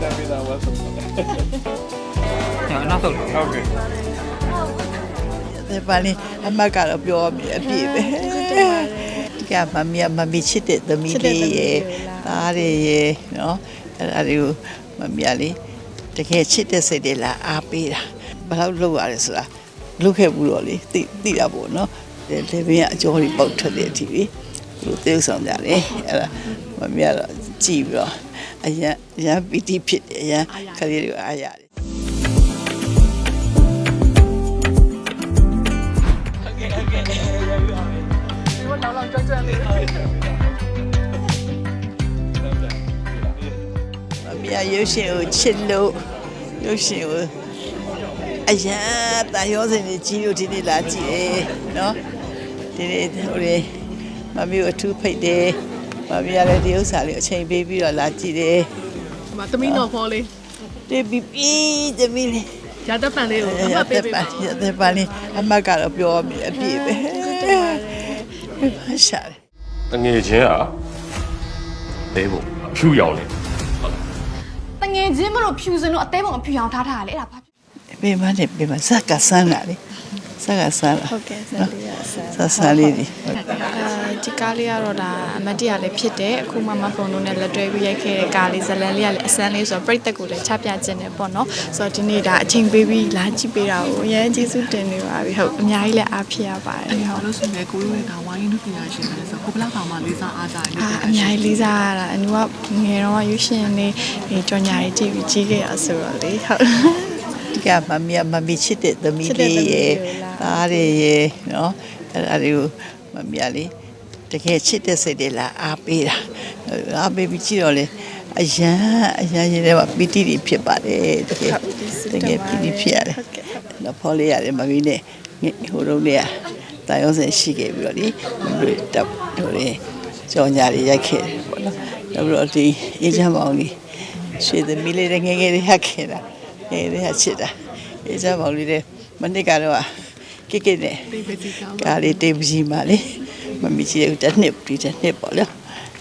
တက်ပေးတာဝတ်ဆိုညာနောက်ဆုံးဟုတ်ကဲ့ဒီပါလေးအမကတော့ပြောမိအပြည့်ပဲဒီကမမီမမီချစ်တဲ့သမီးလေးရဲ့သားရရဲ့နော်အဲ့ဒါတွေကိုမမီကလေးတကယ်ချစ်တဲ့စိတ်တွေလားအားပေးတာဘယ်လောက်လုပ်ရလဲဆိုတာလုပ်ခဲ့ဘူးတော့လေသိသိတာပေါ့နော်ဒီလေဘင်းကအကျော်ကြီးပေါက်ထွက်တဲ့အထိလေ သူတို့သေဆောင်ကြတယ်အဲ့ဒါမမီကတော့ကြည်ပြီးတော့အရန်အရန်ပီတိဖြစ်တယ်အရန်ကလေးတွေအားရတယ်မမီရုပ်ရှင်ကိုချစ်လို့ရုပ်ရှင်ကိုအရန်တာရောစင်ကြီးကြီးလို့ဒီနေ့လာကြည့်တယ်နော်ဒီနေ့ဟိုလေ မမီကိုအထူးဖိတ်တယ်မမီကလည်းဒီဥစ္စာလေးအချိန်ပေးပြီးတော့လာကြည့်တယ်မသမီးတော်ဖော်လေးတေးပြီးပြီးသမီးလေးရတပန်လေးကိုအမှတ်ပေးပေးပါရတဲ့ပါလေးအမတ်ကတော့ပြောမိအပြည့်ပဲရှာတယ်တငယ်ချင်းอ่ะတဲဖို့ဖြူရောင်နေတငယ်ချင်းမလို့ဖြူစင်လို့အသေးပုံအဖြူအောင်ထားထားတာလေအဲ့ဒါဘာဖြစ်ပြေမနဲ့ပြေမဇက်ကဆန်းလာလေဇက်ကဆန်းလာဟုတ်ကဲ့ဆက်လေးရဆက်ဇက်ဆန်းလေးဒီအဲ ဒီကားလေးကတော့ဒါအမတ်တရလည်းဖြစ်တယ်အခုမှမဖုန်းလုံးနဲ့လက်တွဲပြီးရိုက်ခဲ့တဲ့ကားလေးဇလန်လေးကလည်းအစမ်းလေးဆိုတော့ပြိတက်ကိုလည်းချပြခြင်းတယ်ပေါ့နော်ဆိုတော့ဒီနေ့ဒါအချိန်ပေးပြီးလာကြည့်ပေးတာကိုအရင်ကျေးဇူးတင်နေပါပြီဟုတ်အများကြီးလည်းအားဖြစ်ရပါတယ်ဟုတ်ဘာလို့ဆိုလဲကိုရိုးကဝိုင်းလို့ပညာရှင်တယ်ဆိုတော့ကိုဘလောက်တောင်မှလေးစားအားကြတယ်အာအများကြီးလေးစားရတာအနူကငယ်တော့ရွှေရှင်လေးဒီကြော်ညာကြီးကြည့်ပြီးကြီးခဲ့ရဆိုတော့လေဟုတ်ဒီကမမီမမီချစ်တဲ့သမီးချစ်တဲ့လေးသမီးလေးရဲ့ကိုလားသားရရဲ့နော်အဲ့ဒါတွေကိုမမီကလေး တကယ်ချစ်တဲ့စိတ်တွေလားအားပေးတာအားပေးပြီးကြည့်တော့လေအရန်အရန်ရတဲ့မှာပီတိတွေဖြစ်ပါတယ်တကယ်တကယ်ပီတိဖြစ်ရတယ်တော့ဖော်လေးရတယ်မမီနဲ့ဟိုတုန်းလေးကတာယောစင်ရှိခဲ့ပြီးတော့လေမမီတပ်ဟိုလေကြောင်ညာတွေရိုက်ခဲ့တယ်ပေါ့နော်နောက်ပြီးတော့ဒီအေးချမ်းပေါင်းလေးရွှေသမီးလေးတွေငယ်ငယ်လေးဟက်ခဲ့တာငယ်ငယ်လေးဟက်ချစ်တာအေးချမ်းပေါင်းလေးတွေမနစ်ကတော့ကိကိနဲ့ပေးပေးကြည့်ကောင်းကားလေးတေးပကြီးမှလေ မမီချီတဲ့တစ်နှစ်ဒီတစ်နှစ်ပေါ့လေ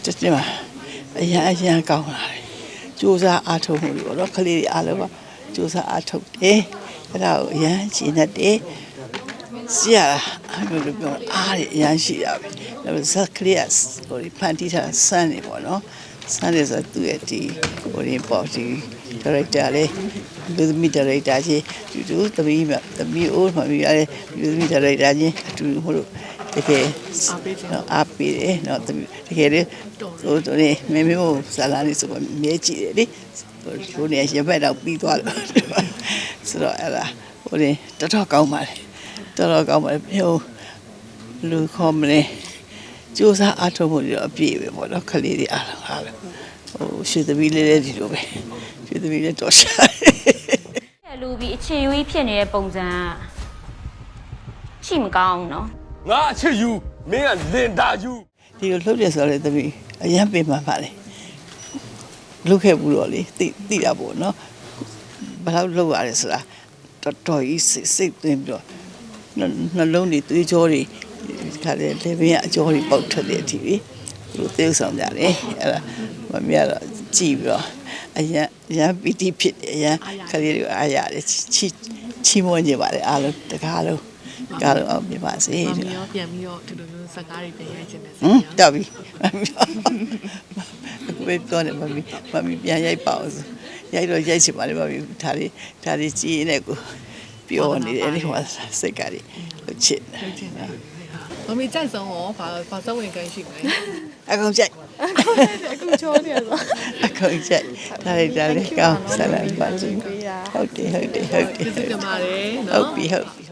တစ်နှစ်မှာအရန်အရန်ကောင်းလာတယ်စူးစမ်းအားထုတ်မှုတွေပေါ့နော်ကလေးတွေအားလုံးကစူးစမ်းအားထုတ်တယ်အဲ့ဒါကိုအရန်ရှင်းတတ်တယ်စီရအမျိုးလိုပြောအားရအရန်ရှိရပြီဒါပေမဲ့ဇက်ကလေးကဟိုဒီဖန်တီးထားဆန်းနေပေါ့နော်ဆန်းနေဆိုသူ့ရဲ့ဒီဟိုဒီပေါ့ဒီ director လေးလူသမီး director ချင်းဒီသူသမီးမသမီးအိုးမမီရတဲ့လူသမီး director ချင်းအတူဟိုလို တကယ်နော်အားပေးတယ်နော်သမီးတကယ်လေဟိုတို့နေမေမေကိုဇာလာလေးဆိုတော့မြဲကြည့်တယ်လေဟိုကိုနေရဘက်တော့ပြီးသွားလို့ဆိုတော့အဲ့ဒါဟိုနေတော်တော်ကောင်းပါလေတော်တော်ကောင်းပါလေဟိုလူခေါ်မလဲစူးစမ်းအားထုတ်မှုတွေတော့အပြည့်ပဲပေါ့နော်ခလေးတွေအားလုံးအားလုံးဟိုရွှေသမီးလေးလည်းဒီလိုပဲရွှေသမီးလည်းတော်ရှာတယ် လူပြီးအခြေရွေးဖြစ်နေတဲ့ပုံစံကရှိမကောင်းဘူးเนาะ ငါအချစ်ယူမင်းကလင်တာယူဒီလိုလှုပ်ရဆိုတဲ့သမီးအရန်ပင်ပန်းပါလေလှုပ်ခဲ့ဘူးတော့လေသိသိတာပေါ့နော်ဘယ်လောက်လှုပ်ရလဲဆိုတာတော်တော်ကြီးစိတ်စိတ်သွင်းပြီးတော့နှနှလုံးတွေသွေးကြောတွေဒီခါလေလေဘင်းကအကြောတွေပေါက်ထွက်တဲ့အထိလေသူတို့သေဆောင်ကြတယ်အဲ့ဒါမမီကတော့ကြည်ပြီးတော့အရန်အရန်ပီတိဖြစ်တယ်အရန်ကလေးတွေအားရတယ်ချီချီမွန်းကြပါလေအားလုံးတကားလုံး ကားလုံးအောင်ပြပါစေမတဲ့မီရောပြန်ပြီးတော့ဒီလိုမျိုးစကားတွေပြန်ရိုက်ခြင်းနဲ့ဟမ်တော်ပြီအခုပဲပြောတယ်မမီမမီပြန်ရိုက်ပါအောင်ဆိုရိုက်တော့ရိုက်ချင်ပါလေမမီဒါလေးဒါလေးကြည်နေကိုပြောနေတယ်ဒီမှာစိတ်ကလေးလှချစ်နေမမီကြိုက်ဆုံးရောဘာဘာစဝင်ကန်ရှိမလဲအကောင်ကြိုက်အခုချောနေတော့အကောင်ကြိုက်ဒါလေးဒါလေးကောင်းဆလာပါစို့ပေးတာဟုတ်တယ်ဟုတ်တယ်ဟုတ်တယ်ကျေးဇူးတင်ပါတယ်ဟုတ်နော်ပြီဟုတ်ပြီ